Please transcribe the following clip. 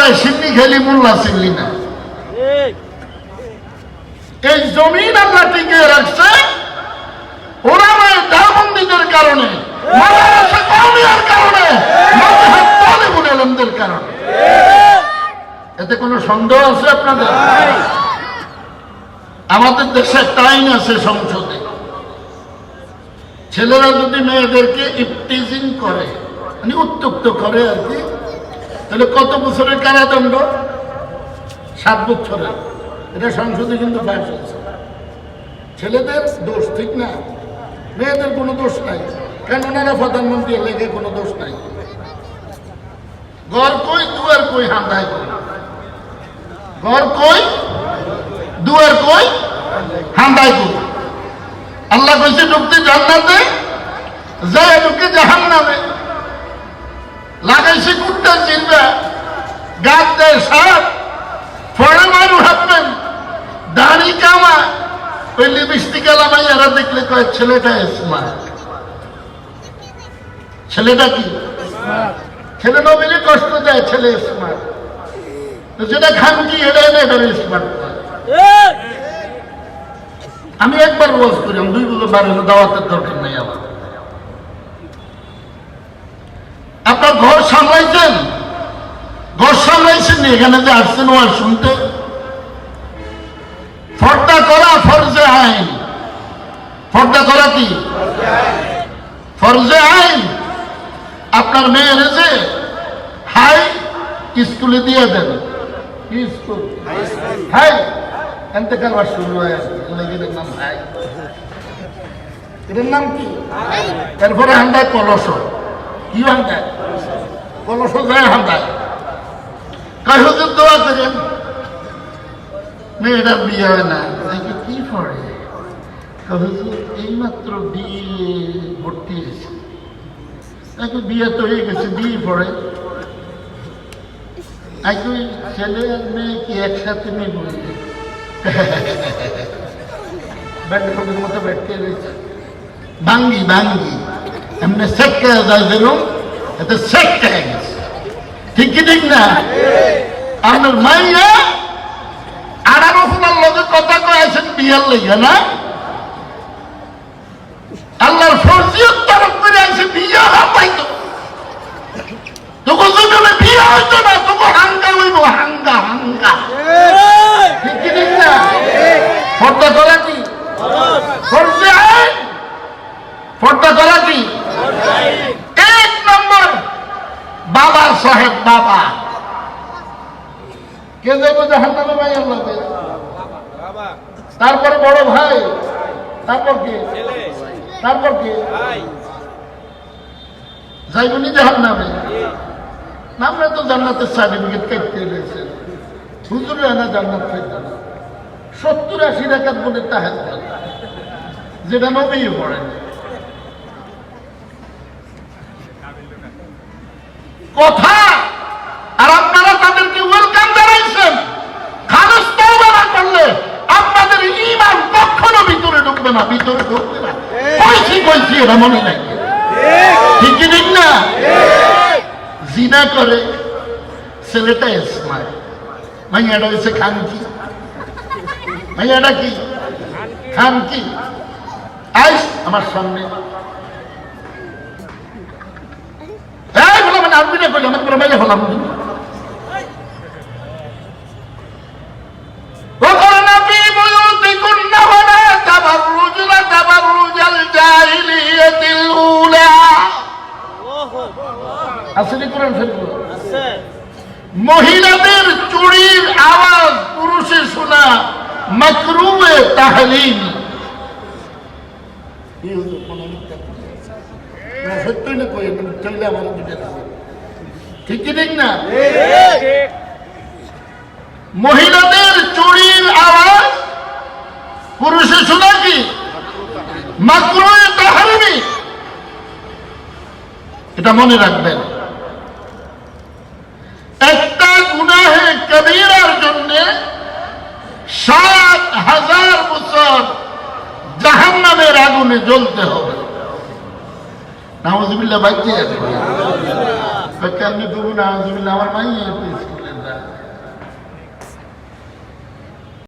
বেড়ায় সিন্নি খেলি, মোল্লা চিনলি না। এই জমিন আল্লাহ টিকিয়ে রাখছে কারণে এতে কোনো সন্দেহ আছে আপনাদের? আমাদের দেশে আইন আছে সংসদে। ছেলেরা যদি মেয়েদেরকে ইফটিজিং করে মানে উত্তক্ত করে আর কি তাহলে কত বছরের কারাদণ্ড? সাত বছরের। এটা সংসদে কিন্তু পাশ হয়েছে। ছেলেদের দোষ ঠিক না। মেয়েদের কোনো দোষ নাই। কেন ওনারা প্রধানমন্ত্রী লেগে কোনো দোষ নাই? ঘর কই, দুয়ার কই হামদায় কই ঘর কই, দুয়ার কই হামদায় কই আল্লাহ কইছে, ঢুকতে জান্নাতে, যায় জাহান নামে চিনবা গাছ দেয় সাপ ফড়ে মারু হাতবেন দাড়ি কামা ওই লিপস্টিক এলামাই এরা দেখলে কয় ছেলেটা স্মার্ট ছেলেটা কি? ছেলে নবীলে কষ্ট দেয় ছেলে স্মার্ট যেটা খান কি এটা এনে এটা স্মার্ট আমি একবার ওয়াজ করি আমি দুই বছর বার দাওয়াতের দরকার নেই আমার। আপনার ঘর সামলাইছেন ঘর এখানে যে আসছেন ওয়াজ শুনতে। ফর্দা করা ফরজে আইন। ফর্দা করা কি? ফরজে আইন। আপনার মেয়ের যে হাই স্কুলে দিয়ে দেন। স্কুল? আর শুরু হয়ে নাম? হাই। কি? এরপরে হান্দায় কলস। কি হান্দায় কলস যায় হান্দায় কয় হুজুর দোয়া করেন? মেয়েটার বিয়ে না দেখি কি পড়ে? হুজুর, এইমাত্র বিয়ে ভর্তি হয়েছে। তাকে বিয়ে তো হয়ে গেছে, বিয়ে পড়ে। আগে ছেলে আর মেয়ে কি একসাথে নেই বললে ব্যাটের মতো ব্যাটকে রয়েছে? ভাঙ্গি ভাঙ্গি এমনি সেট করে যায় বেরুম এতে সেট হয়ে গেছে। ঠিক কি ঠিক না? আপনার মাইয়া আড়ারো ফুলার লোকের কথা কয়েছেন বিয়ার লেগে না? আল্লাহর ফরজিয়ত তরফ করে আছে বিয়ে পাইতো তোকে যদি বিয়ে হইতো না তোকে হাঙ্গা হইব হাঙ্গা হাঙ্গা ঠিক কি ঠিক না ফর্দা করা কি ফরজে আইন ফর্দা করা কি এক নম্বর বাবা সাহেব বাবা কে যাব জাহান নামে ভাই আল্লাহ তারপর বড় ভাই। তারপর কে? তারপর কে? যাইবনি জাহান নামে আমরা তো জান্নাতের সার্টিফিকেট কাটতে রয়েছে। জান্নাত সত্তর আশি রাখাত বলে তাহাজ যেটা নবী পড়েন। কথা ঢুকবে না, ভিতরে ঢুকবে না। কইছি কইছি এরা মনে নাই। ঠিক কি ঠিক না? জিনা করে ছেলেটা স্মার্ট মাইয়াটা হয়েছে খান কি? মাইয়াটা কি? খান কি? আইস আমার সামনে। মানে আরবি না কইলে আমার পুরো মেলে আসলে কোরআন শরীফ মহিলাদের চুরির আওয়াজ পুরুষে শোনা মাকরুয়ে তাহলিম সত্যই না কই চললে আমার ঠিক কি ঠিক না? মহিলাদের চুরির আওয়াজ পুরুষে শোনা কি? মাকরুয়ে তাহলিমি এটা মনে রাখবেন। একটা গুনাহে কবিরার জন্য সাত হাজার বছর জাহান নামের আগুনে জ্বলতে হবে। নামাজবিল্লা বাচ্চা আছে কেমনি করব নামাজবিল্লা আমার মাই